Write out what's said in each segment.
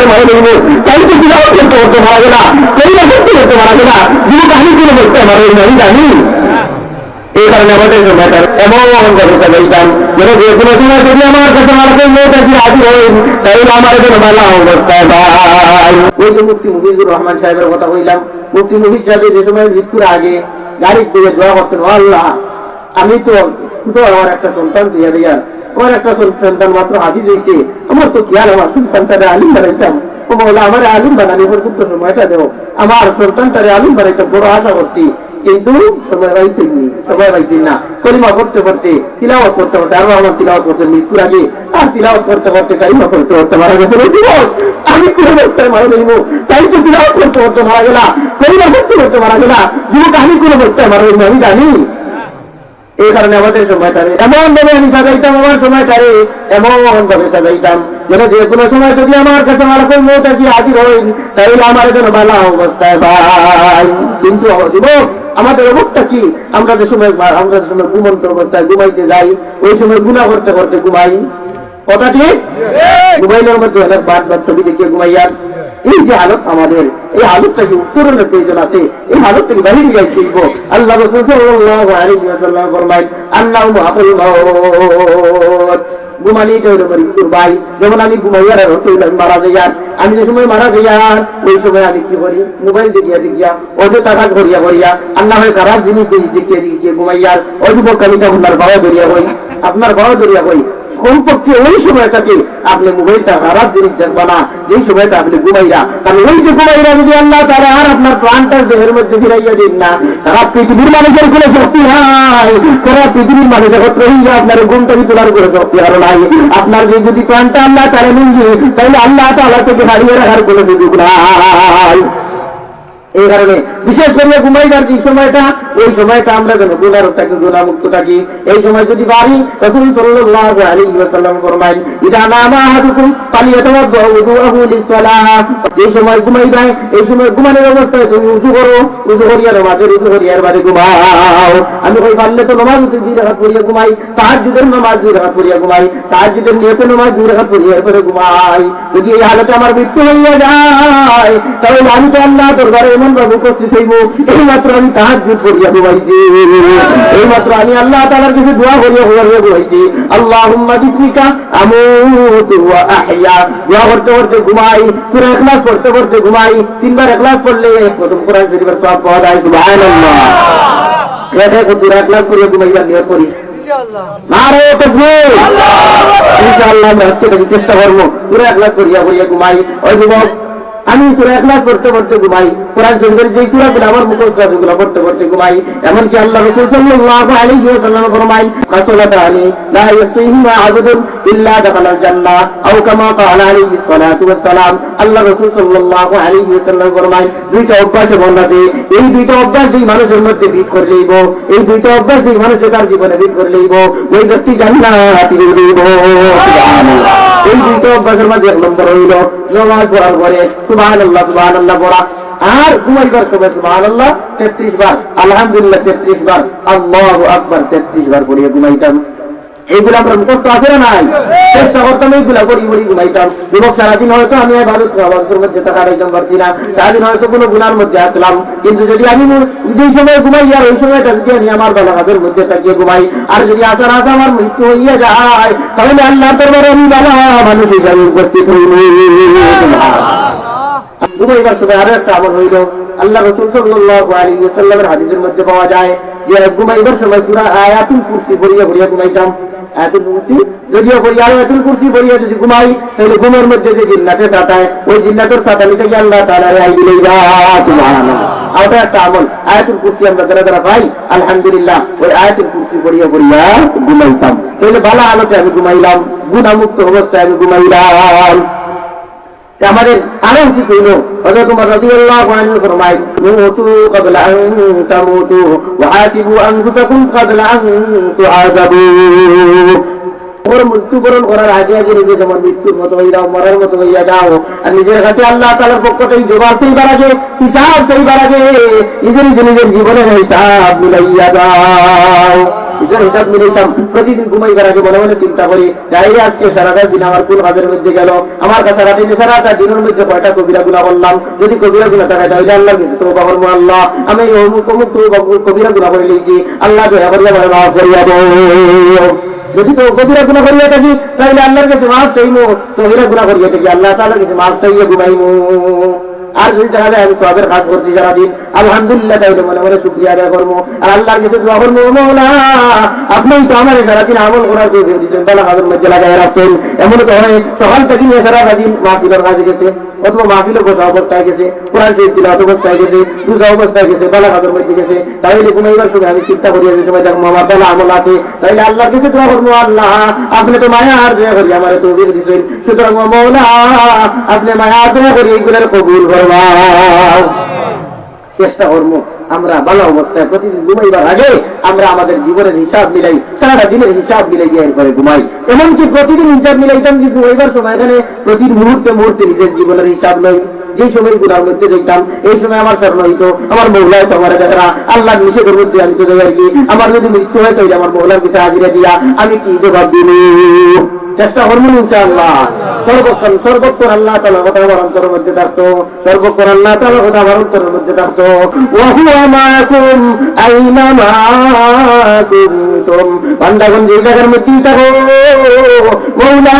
অবস্থায় মারা গেল তাই তো তিলাওয়াত করতে করতে মারা গেল পরিবার করতে করতে মারা গেল জীবন কাহিনী কোন অবস্থায় মারা গেল আমি জানি। এই কারণে আমাদের ম্যাটার এমন ব্যবস্থা করতাম যেন যে কোনো সময় যদি আমার কাছে মারাকে লোক আছে হাজির হই তাহলে আমার জন্য ভালো অবস্থায় ভাই ওই যে মুফতি মুফিজুর রহমান সাহেবের কথা বললাম মুফতি মুফিজ সাহেব যে সময় মৃত্যুর আগে গাড়ির দিকে দোয়া করতেন, আল্লাহ, আমি তো ছোট আমার একটা সন্তান দিয়ে দিয়া আমার একটা সন্তান মাত্র হাজির হয়েছে আমার তো আর আমার সন্তানটারে আলিম বানাইতাম। ও বলে, আমার আলিম বানালি পর্যন্ত সময়টা দেও। আমার সন্তানটারে আলিম বানাইতাম বড় আশা করছি। কিন্তু সময় পাইছেনি সময় পাইছি না। কলিমা করতে করতে তিলাওয়াত করতে করতে আরও আমার তিলাওয়াত করতে মৃত্যুর আগে, আর তিলাওয়াত করতে করতে কালিমা করতে করতে মারা গেছে। আমি কোন অবস্থায় মারা যাইব। তাই তো তিলাওয়াত করতে করতে মারা গেলা। কলিমা করতে করতে মারা গেলা। যুবক, আমি কোন অবস্থায় মারা যাইব আমি জানি। এই কারণে আমাদের সময়টারে এমন ভাবে আমি সাজাইতাম আমার সময়টারে এমন ভাবে সাজাইতাম যেন যে কোনো সময় যদি আমার কাছে মালাকুল মৌত আসি হাজির হই তাহলে আমার ভালো অবস্থায় ভাই। কিন্তু যুবক আমাদের অবস্থা কি? আমরা যে সময় আমরা যে সময় ঘুমন্ত অবস্থায় ঘুমাইতে যাই ওই সময় গুণা করতে করতে ঘুমাই। কথা ঠিক? ঘুমাইলের মধ্যে অনেক বাদ বাদ ছবি দেখিয়ে ঘুমাইয়ার। এই যে হালত আমাদের, এই হালতটা কি উত্তরণের প্রয়োজন আছে, এই হালত থেকে বাহির গাই শিখব। আল্লাহ আল্লাহু মারা যাই সময় যাই আল্লাহ জিনিস আপনার বাবা ধরিয়া হই কমপক্ষে ওই সময়টাকে আপনি মোবাইলটা খারাপ জিনিস দেখবা না, যেই সময়টা আপনি ঘুমাইরা কারণ ওই যে ঘুমাইরা যদি আল্লাহ তারা আর আপনার প্রাণটা দেহের মধ্যে ফিরাইয়া দিন না তারা পৃথিবীর মানুষের কোনো শক্তি নাই তারা পৃথিবীর মানুষ একত্র হইয়া আপনার ঘুমটাকে তোলার করে শক্তি আর নাই। আপনার যে যদি প্রাণটা আল্লাহ তারা নিয়ে তাহলে আল্লাহ তালা থেকে হারিয়ে রাখার কোনো সুযোগ নাই। এই কারণে বিশেষ করে ঘুমাইবার যে সময়টা, ওই সময়টা আমরা যেন গুণার থাকি গুণামুক্ত থাকি। এই সময় যদি পারি, তখন এই সময় ঘুমানোর অবস্থায় তুমি করো ঘুমাও। আমি কই, পারলে তো নামাজ দুই পড়িয়া ঘুমাই, তাহাজ্জুদের নামাজ দুই পড়িয়া ঘুমাই, তাহাজ্জুদের নিয়তে দুই পড়িয়া ঘুমাই। যদি এই হালতে আমার মৃত্যু হইয়া যায়, তাহলে আমি তো আল্লাহ দরবারে এমন ভাবে উপস্থিত হইব এই মাত্র আমি তাহাজ্জুদ করিয়া ঘুমাইছি। এই আমি আল্লাহ তাআলার কাছে দোয়া করিয়া করিয়া ঘুমাইছি। আল্লাহুম্মা বিসমিকা আমুতু দোয়া করতে করতে ঘুমাই সূরা ইখলাস পড়তে পড়তে ঘুমাই, তিনবার ইখলাস পড়লে প্রথম কোরআন শরীফের সওয়াব পাওয়া যায়, সুবহানাল্লাহ। এটা কত সূরা ইখলাস পড়ে ঘুমাইবার নিয়ত করি। চেষ্টা করব, পুরো একলাস করিয়া করিয়া ঘুমাই। ওই যুবক আমি পুরো পড়তে পড়তে ঘুমাই। কোরআন শরীফের যে কুরাগুলো আমার মুখস্থ আছে পড়তে পড়তে ঘুমাই। এমনকি আল্লাহ রাসূল সাল্লাল্লাহু আলাইহি ওয়াসাল্লাম ফরমায় রাসূলাতানি লা ইয়াসিহিমা ইল্লা দাখালাল জান্নাহ আও কামা ক্বালা আলাইহি সালাতু ওয়াসসালাম। আল্লাহ রাসূল সাল্লাল্লাহু আলাইহি ওয়াসাল্লাম ফরমায় দুইটা অভ্যাস বন্ধ আছে। এই দুইটা অভ্যাস যেই মানুষের মধ্যে বিট করে লইব, এই দুইটা অভ্যাস যেই মানুষের তার জীবনে বিট করে লইব, ওই ব্যক্তি এই দুইটা অভ্যাসের মধ্যে এক নম্বর হইল পড়ার পরে সুবহানাল্লাহ সুবহানাল্লাহ পড়া আর ঘুমাইবার সময় সুবহানাল্লাহ 33 বার। আলহামদুলিল্লাহ 33 বার। আল্লাহু আকবার 33 বার পড়িয়ে ঘুমাইতাম। এইগুলো আমরা মুখস্থ আছে না নাই? চেষ্টা করতাম এইগুলা করি বলি ঘুমাইতাম। যুবক, সারাদিন হয়তো আমি ভারত মধ্যে টাকা রাখতাম পারছি না। সারাদিন হয়তো কোনো গুণার মধ্যে আসলাম। কিন্তু যদি আমি যেই সময় ঘুমাই, আর ওই সময়টা যদি আমি আমার বালা কাজের মধ্যে থাকিয়ে ঘুমাই, আর যদি আসার আসা আমার মৃত্যু হইয়া যায়, তাহলে আল্লাহ দরবারে আমি বালা মানুষ হিসাবে উপস্থিত হইনি ঘুমাইবার সময় আরও একটা আমল হইল। আল্লাহ রসুল সাল্লাল্লাহু আলাইহি ওয়াসাল্লামের হাদিসের মধ্যে পাওয়া যায় যে ঘুমাইবার সময় সূরা আয়াতুল কুরসি পড়িয়া পড়িয়া ঘুমাইতাম আয়াতুল কুরসি? যদিও পড়ি আয়াতুল কুরসি পড়িয়া যদি ঘুমাই, তাহলে ঘুমের মধ্যে যে জিন্নাতে সাতায় ওই জিন্নাতের সাতানি থেকে আল্লাহ তাআলা রেহাই দিলেই সুবহানাল্লাহ। একটা আমল। আয়াতুল কুরসি আমরা যারা যারা পাই, আলহামদুলিল্লাহ, ওই আয়াতুল কুরসি পড়িয়া পড়িয়া ঘুমাইতাম। তাহলে ভালো আলোতে আমি ঘুমাইলাম, গুণামুক্ত অবস্থায় আমি ঘুমাইলাম। আমাদের আরও উচিত হইল। হযরত উমর রাদিয়াল্লাহু আনহু ফরমায়, মুতু ক্বাবলা আন তামুতু ওয়া হাসিবু আনফুসাকুম ক্বাবলা আন তুহাসাবু ওর মৃত্যুবরণ করার আগে আগে নিজে যেমন মৃত্যুর মতো যাও মরার মতো হইয়া যাও, আর নিজের কাছে আল্লাহ তালার পক্ষ থেকে জবাব সেইবার আগে, হিসাব সেইবার আগে নিজের নিজে নিজের জীবনের হিসাব মিলাইয়া এটার হিসাব মিলাইতাম প্রতিদিন ঘুমাইবার আগে মনে মনে চিন্তা করি যাই আজকে সারাটা দিন আমার কোন কাজের মধ্যে গেল? আমার কাছে রাতে সারাটা দিনের মধ্যে কয়টা কবিরা গুণা বললাম? যদি কবিরা গুণা থাকে, তাহলে আল্লাহ কিছু তো বাবার আল্লাহ। আমি অমুক অমুক কবিরা গুণা করে লিয়েছি আল্লাহ দয়া করিয়া আমার মাফ করিয়া যদি তো কবিরা গুণা করিয়া থাকি, তাহলে আল্লাহর কাছে মাফ চাইমু। কবিরা গুণা করিয়া থাকি, আল্লাহ তাআলার কাছে মাফ চাইয়া ঘুমাইমু। আর যদি দেখা যায় আমি সবের কাজ করছি সারাদিন। আলহামদুলিল্লাহ তাইলে মনে মনে শুক্রিয়া আদায় করব। আর আল্লাহর কাছে আপনি তো আমার সারাদিন আমল করার জন্য দিচ্ছেন বেলা কাজের মধ্যে লাগাই রাখছেন। এমন তো হয়, সকাল থেকে নিয়ে মা মাহফিলের কাজে গেছে। অথবা মাহফিলের বসা অবস্থায় গেছে, কোরআন শরীফ অবস্থায় গেছে, রোজা অবস্থায় গেছে বেলা কাজের মধ্যে গেছে, তাইলে এবার সময় আমি চিন্তা করি যে সময় দেখো আমার বেলা আমল আছে, তাইলে আল্লাহর কাছে দোয়া করব আল্লাহ, আপনি তো মায়া আর দয়া করি, আমার তো দিচ্ছেন সুতরাং, ও মৌলা, আপনি মায়া দয়া করি, এইগুলোর কবুল করবা। চেষ্টা করব। আমরা ভালো অবস্থায় প্রতিদিন ঘুমাইবার আগে আমরা আমাদের জীবনের হিসাব মিলাই, সারাটা দিনের হিসাব মিলাই দিয়ে এরপরে ঘুমাই। এমনকি প্রতিদিন হিসাব মিলাইতাম যে ঘুমাইবার সময় এখানে প্রতি মুহূর্তে মুহূর্তে নিজের জীবনের হিসাব নয় যে সময় গুণার মধ্যে দেখতাম এই সময় আমার স্মরণ হইতো, আমার মহিলায় তো আমার দেখা আল্লাহ নিষেধের মধ্যে আমি তো যাই আর কি আমার যদি মৃত্যু হয়, তাহলে আমার মহিলার কাছে হাজিরা দিয়া আমি কি জবাব দিল চেষ্টা করব ইনশাআল্লাহ। সর্বক্ষণ সর্বক্ষণ আল্লাহ তালা কথা আমার অন্তরের মধ্যে থাকতো সর্বক্ষণ আল্লাহ তালা কথা আমার অন্তরের মধ্যে থাকতো ওহুয়া মাকুম আইনা মাকুম যে জায়গার মধ্যেই থাকো, মৌলা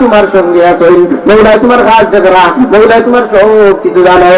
তোমার সঙ্গে আছেন, মৌলা তোমার কাজ দেখা মৌলা তোমার সব কিছু জানো।